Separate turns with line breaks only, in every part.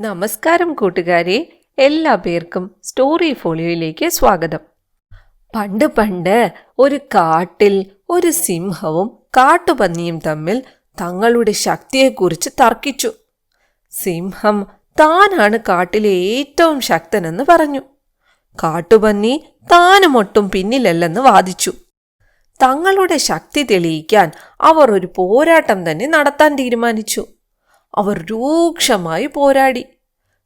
നമസ്കാരം കൂട്ടുകാരെ എല്ലാ പേർക്കും സ്റ്റോറി ഫോളിയോയിലേക്ക് സ്വാഗതം. പണ്ട് പണ്ട് ഒരു കാട്ടിൽ ഒരു സിംഹവും കാട്ടുപന്നിയും തമ്മിൽ തങ്ങളുടെ ശക്തിയെക്കുറിച്ച് തർക്കിച്ചു. സിംഹം താനാണ് കാട്ടിലെ ഏറ്റവും ശക്തനെന്ന് പറഞ്ഞു. കാട്ടുപന്നി താനും ഒട്ടും പിന്നിലല്ലെന്ന് വാദിച്ചു. തങ്ങളുടെ ശക്തി തെളിയിക്കാൻ അവർ ഒരു പോരാട്ടം തന്നെ നടത്താൻ തീരുമാനിച്ചു. അവർ രൂക്ഷമായി പോരാടി.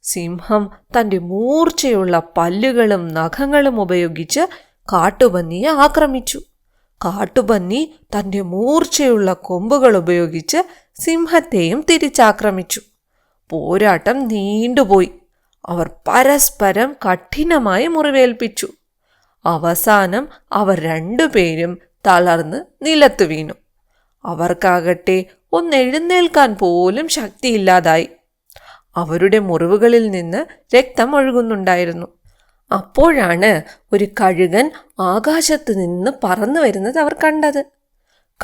സിംഹം തന്റെ മൂർച്ചയുള്ള പല്ലുകളും നഖങ്ങളും ഉപയോഗിച്ച് കാട്ടുപന്നിയെ ആക്രമിച്ചു. കാട്ടുപന്നി തന്റെ മൂർച്ചയുള്ള കൊമ്പുകൾ ഉപയോഗിച്ച് സിംഹത്തെയും തിരിച്ചാക്രമിച്ചു. പോരാട്ടം നീണ്ടുപോയി. അവർ പരസ്പരം കഠിനമായി മുറിവേൽപ്പിച്ചു. അവസാനം അവർ രണ്ടുപേരും തളർന്ന് നിലത്തു വീണു. അവർക്കാകട്ടെ ഒന്ന് എഴുന്നേൽക്കാൻ പോലും ശക്തിയില്ലാതായി. അവരുടെ മുറിവുകളിൽ നിന്ന് രക്തം ഒഴുകുന്നുണ്ടായിരുന്നു. അപ്പോഴാണ് ഒരു കഴുകൻ ആകാശത്ത് നിന്ന് പറന്നു വരുന്നത് അവർ കണ്ടത്.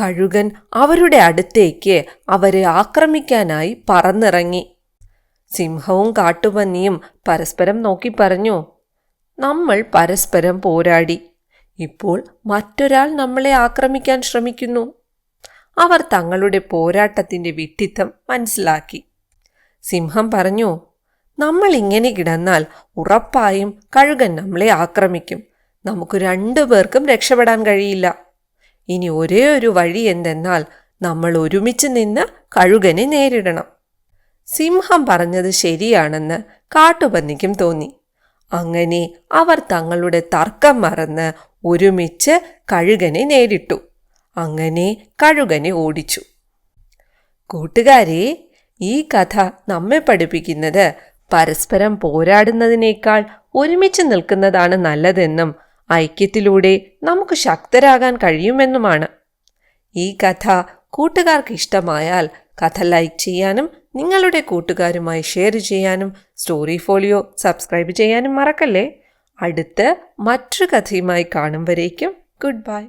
കഴുകൻ അവരുടെ അടുത്തേക്ക് അവരെ ആക്രമിക്കാനായി പറന്നിറങ്ങി. സിംഹവും കാട്ടുപന്നിയും പരസ്പരം നോക്കി പറഞ്ഞു നമ്മൾ പരസ്പരം പോരാടി. ഇപ്പോൾ മറ്റൊരാൾ നമ്മളെ ആക്രമിക്കാൻ ശ്രമിക്കുന്നു. അവർ തങ്ങളുടെ പോരാട്ടത്തിന്റെ വിട്ടിത്തം മനസ്സിലാക്കി. സിംഹം പറഞ്ഞു നമ്മൾ ഇങ്ങനെ കിടന്നാൽ ഉറപ്പായും കഴുകൻ നമ്മളെ ആക്രമിക്കും. നമുക്ക് രണ്ടു പേർക്കും രക്ഷപ്പെടാൻ കഴിയില്ല. ഇനി ഒരേ ഒരു വഴി എന്തെന്നാൽ നമ്മൾ ഒരുമിച്ച് നിന്ന് കഴുകനെ നേരിടണം. സിംഹം പറഞ്ഞത് ശരിയാണെന്ന് കാട്ടുപന്നിക്കും തോന്നി. അങ്ങനെ അവർ തങ്ങളുടെ തർക്കം മറന്ന് ഒരുമിച്ച് കഴുകനെ നേരിട്ടു. അങ്ങനെ കഴുകനെ ഓടിച്ചു. കൂട്ടുകാരെ ഈ കഥ നമ്മെ പഠിപ്പിക്കുന്നത് പരസ്പരം പോരാടുന്നതിനേക്കാൾ ഒരുമിച്ച് നിൽക്കുന്നതാണ് നല്ലതെന്നും ഐക്യത്തിലൂടെ നമുക്ക് ശക്തരാകാൻ കഴിയുമെന്നുമാണ്. ഈ കഥ കൂട്ടുകാർക്ക് ഇഷ്ടമായാൽ കഥ ലൈക്ക് ചെയ്യാനും നിങ്ങളുടെ കൂട്ടുകാരുമായി ഷെയർ ചെയ്യാനും സ്റ്റോറി ഫോളിയോ സബ്സ്ക്രൈബ് ചെയ്യാനും മറക്കല്ലേ? അടുത്ത് മറ്റൊരു കഥയുമായി കാണും വരേക്കും. Good bye.